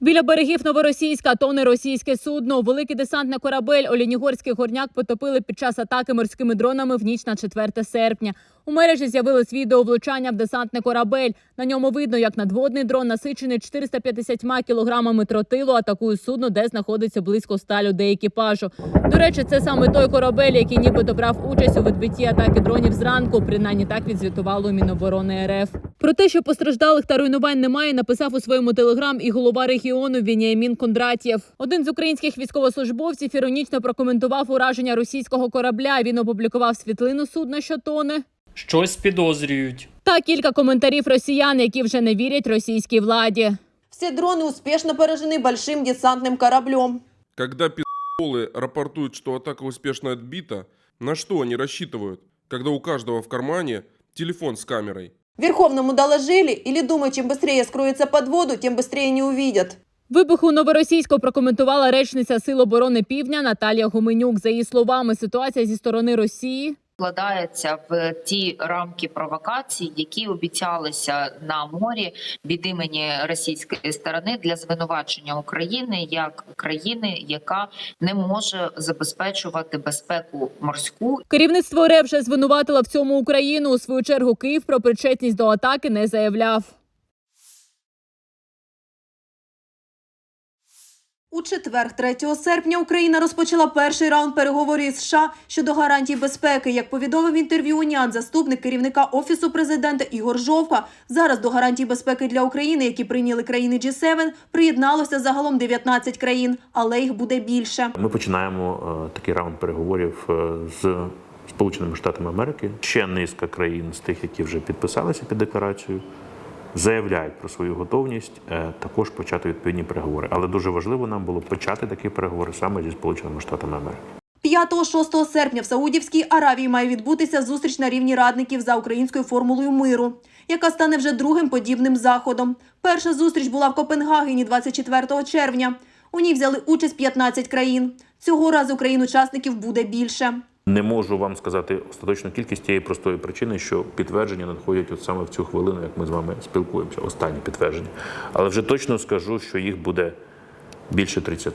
Біля берегів Новоросійська тоне російське судно. Великий десантний корабель Олінігорський горняк потопили під час атаки морськими дронами в ніч на 4 серпня. У мережі з'явилось відео влучання в десантний корабель. На ньому видно, як надводний дрон, насичений 450 кілограмами тротилу, атакує судно, де знаходиться близько ста людей екіпажу. До речі, це саме той корабель, який нібито брав участь у відбитті атаки дронів зранку. Принаймні так відзвітувало Міноборони РФ. Про те, що постраждалих та руйнувань немає, написав у своєму телеграм і голова регіону Вініамін Кондратєв. Один з українських військовослужбовців іронічно прокоментував ураження російського корабля. Він опублікував світлину судна, що тоне. Щось підозрюють. Та кілька коментарів росіян, які вже не вірять російській владі. Все дроны успешно поражены большим десантным кораблем. Когда пи***лы рапортуют, что атака успешно отбита, на что они рассчитывают, когда у каждого в кармане телефон с камерой? Верховному доложили или думаю, чем быстрее скроется под воду, тем быстрее не увидят. Вибух у Новоросійську прокоментувала речниця Сил оборони Півдня Наталія Гуменюк. За її словами, ситуація зі сторони Росії вкладається в ті рамки провокацій, які обіцялися на морі від імені російської сторони для звинувачення України як країни, яка не може забезпечувати безпеку морську керівництво РФ вже звинуватило в цьому Україну. У свою чергу Київ про причетність до атаки не заявляв. У четвер, 3 серпня, Україна розпочала перший раунд переговорів США щодо гарантій безпеки. Як повідомив інтерв'ю УНІАН, заступник керівника офісу президента Ігор Жовка, зараз до гарантій безпеки для України, які прийняли країни G7, приєдналося загалом 19 країн, але їх буде більше. Ми починаємо е, такий раунд переговорів е, з Сполученими Штатами Америки. Ще низка країн з тих, які вже підписалися під декларацію, заявляють про свою готовність е, також почати відповідні переговори. Але дуже важливо нам було почати такі переговори саме зі Сполученими Штатами Америки. 5-6 серпня в Саудівській Аравії має відбутися зустріч на рівні радників за українською формулою миру, яка стане вже другим подібним заходом. Перша зустріч була в Копенгагені 24 червня. У ній взяли участь 15 країн. Цього разу країн-учасників буде більше. Не можу вам сказати остаточну кількість тієї простої причини, що підтвердження надходять от саме в цю хвилину, як ми з вами спілкуємося. Останні підтвердження. Але вже точно скажу, що їх буде більше 30.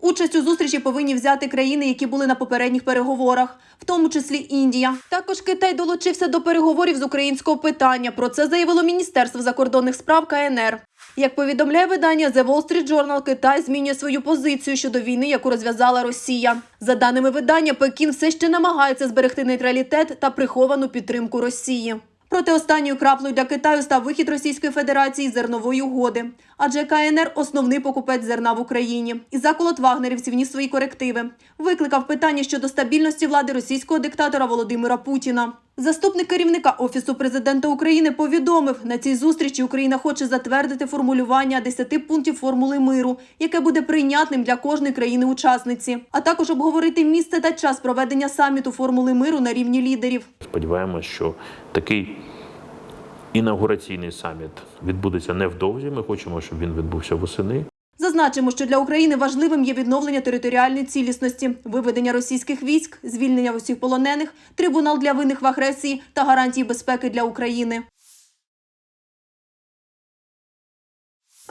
Участь у зустрічі повинні взяти країни, які були на попередніх переговорах, в тому числі Індія. Також Китай долучився до переговорів з українського питання. Про це заявило Міністерство закордонних справ КНР. Як повідомляє видання The Wall Street Journal, Китай змінює свою позицію щодо війни, яку розв'язала Росія. За даними видання, Пекін все ще намагається зберегти нейтралітет та приховану підтримку Росії. Проте останньою краплею для Китаю став вихід Російської Федерації з зернової угоди, адже КНР основний покупець зерна в Україні. І заколот вагнерівців ніс свої корективи. Викликав питання щодо стабільності влади російського диктатора Володимира Путіна. Заступник керівника офісу президента України повідомив, на цій зустрічі Україна хоче затвердити формулювання 10 пунктів формули миру, яке буде прийнятним для кожної країни-учасниці, а також обговорити місце та час проведення саміту формули миру на рівні лідерів. Сподіваємось, що такий інаугураційний саміт відбудеться невдовзі. Ми хочемо, щоб він відбувся восени. Зазначимо, що для України важливим є відновлення територіальної цілісності, виведення російських військ, звільнення усіх полонених, трибунал для винних в агресії та гарантії безпеки для України.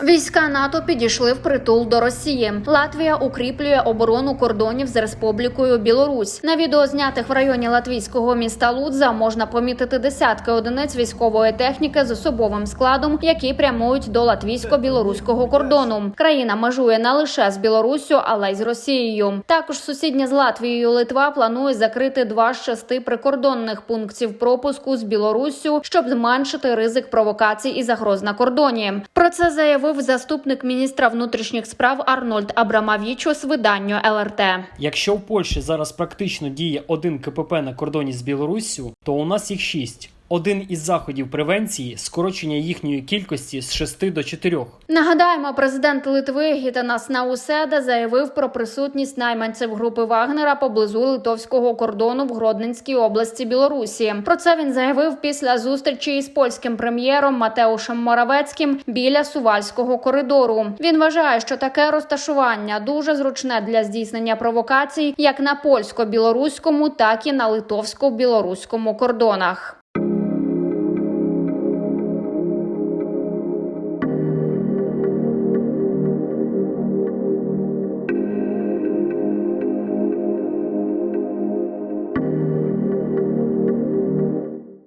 Війська НАТО підійшли в притул до Росії. Латвія укріплює оборону кордонів з Республікою Білорусь. На відео знятих в районі латвійського міста Лудза можна помітити десятки одиниць військової техніки з особовим складом, які прямують до латвійсько-білоруського кордону. Країна межує не лише з Білоруссю, але й з Росією. Також сусідня з Латвією Литва планує закрити два з шести прикордонних пунктів пропуску з Білоруссю, щоб зменшити ризик провокацій і загроз на кордоні. Про це заявив заступник міністра внутрішніх справ Арнольд Абрамавічус виданню ЛРТ. Якщо в Польщі зараз практично діє один КПП на кордоні з Білоруссю, то у нас їх шість. Один із заходів превенції скорочення їхньої кількості з 6 до 4. Нагадаємо, президент Литви Гітанас Науседа заявив про присутність найманців групи Вагнера поблизу литовського кордону в Гродненській області Білорусі. Про це він заявив після зустрічі із польським прем'єром Матеушем Моравецьким біля Сувальського коридору. Він вважає, що таке розташування дуже зручне для здійснення провокацій як на польсько-білоруському, так і на литовсько-білоруському кордонах.